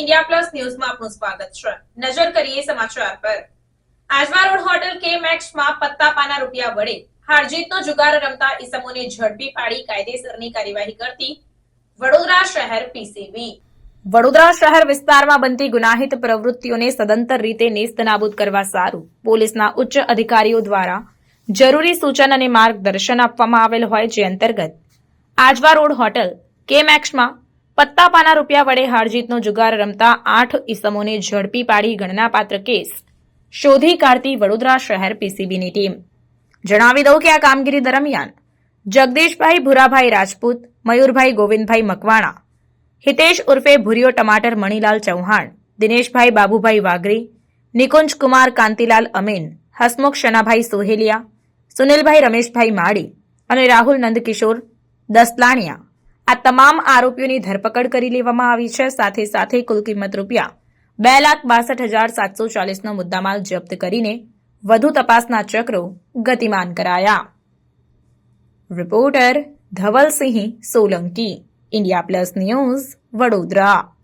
India plus ન્યૂઝમાં આપનું સ્વાગત છે. નજર કરીએ સમાચાર પર. આજવા રોડ હોટેલ કે મેક્સમાં પત્તા પાના રૂપિયા વડે હારજીતનો જુગાર રમતા ઇસમોને ઝડપી પાડી કાયદેસરની કાર્યવાહી કરતી વડોદરા શહેર પીસીબી વડોદરા શહેર વિસ્તારમાં બનતી ગુનાહિત પ્રવૃત્તિઓને સદંતર રીતે નેસ્તનાબૂદ કરવા સારું. પોલીસના ઉચ્ચ અધિકારીઓ દ્વારા જરૂરી સૂચન અને માર્ગદર્શન આપવામાં આવેલ હોય જે અંતર્ગત આજવા રોડ હોટલ કે મેક્સમાં પત્તા પાના રૂપિયા વડે હારજીતનો જુગાર રમતા આઠ ઈસમોને ઝડપી પાડી ગણનાપાત્ર કેસ. શોધી કાઢતી વડોદરા શહેર પીસીબીની ટીમ. જણાવી દઉં કે આ કામગીરી દરમિયાન જગદીશભાઈ ભુરાભાઈ રાજપૂત, મયુરભાઈ ગોવિંદભાઈ મકવાણા, હિતેશ ઉર્ફે ભૂરિયો ટમાટર મણીલાલ ચૌહાણ, દિનેશભાઈ બાબુભાઈ વાઘરી, નિકુંજ કુમાર કાંતિલાલ અમીન, હસમુખ શનાભાઈ સોહેલિયા, સુનિલભાઈ રમેશભાઈ માળી અને રાહુલ નંદકિશોર દસલાણિયા. આ તમામ આરોપીઓની ધરપકડ કરી લેવામાં આવી છે. સાથે સાથે કુલ કિંમત રૂપિયા બે લાખ બાસઠ હજાર સાતસો ચાલીસનો મુદ્દામાલ જપ્ત કરીને વધુ તપાસના ચક્રો ગતિમાન કરાયા. Reporter Dhavalsinh Solanki, India plus news, Vadodara.